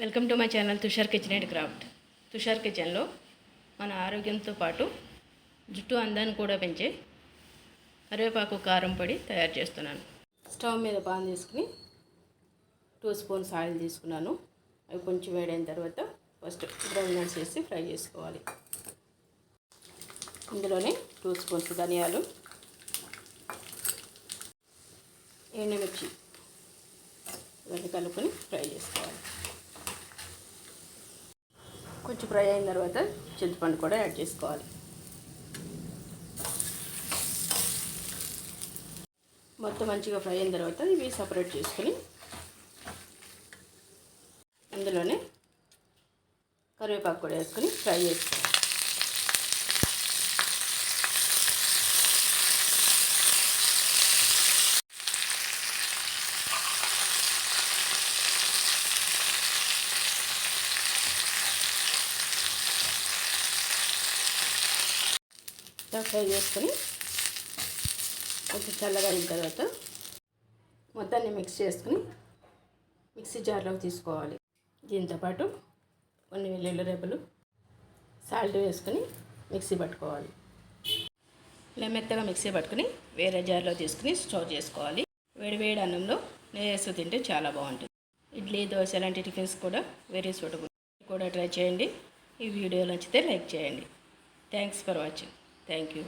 Welcome to my channel Tushar kitchen and craft. Tushar కిచెన్లో మన ఆరోగ్యంతో పాటు జుట్టు అందాన్ని కూడా పెంచే కరివేపాకు కారం పొడి తయారు చేస్తున్నాను. స్టవ్ మీద పాన్ తీసుకుని టూ స్పూన్స్ ఆయిల్ తీసుకున్నాను. అవి కొంచెం వేడైన తర్వాత ఫస్ట్ బ్రౌన్ నట్స్ వేసి ఫ్రై చేసుకోవాలి. ఇందులోనే టూ స్పూన్స్ ధనియాలు ఎండుమిర్చి ఇవన్నీ కలుపుకొని ఫ్రై చేసుకోవాలి. కొంచెం ఫ్రై అయిన తర్వాత చింతపండు కూడా యాడ్ చేసుకోవాలి. మొత్తం మంచిగా ఫ్రై అయిన తర్వాత ఇవి సపరేట్ చేసుకొని అందులోనే కరివేపాకు కూడా వేసుకొని ఫ్రై చేసుకోవాలి. ఇలా ఫ్రై చేసుకొని కొంచెం చల్లగా అయిన తర్వాత మొత్తాన్ని మిక్స్ చేసుకుని మిక్సీ జార్లోకి తీసుకోవాలి. దీంతో పాటు కొన్ని వెల్లుల్లి రెబ్బలు సాల్ట్ వేసుకొని మిక్సీ పట్టుకోవాలి. ఇలా మెత్తగా మిక్సీ పట్టుకుని వేరే జార్లో తీసుకుని స్టోర్ చేసుకోవాలి. వేడివేడి అన్నంలో నెయ్యి వేస్తూ తింటే చాలా బాగుంటుంది. ఇడ్లీ దోశ లాంటి టిఫిన్స్ కూడా వెరీ సూటబుల్. కూడా ట్రై చేయండి. ఈ వీడియో నచ్చితే లైక్ చేయండి. Thanks for watching. Thank you.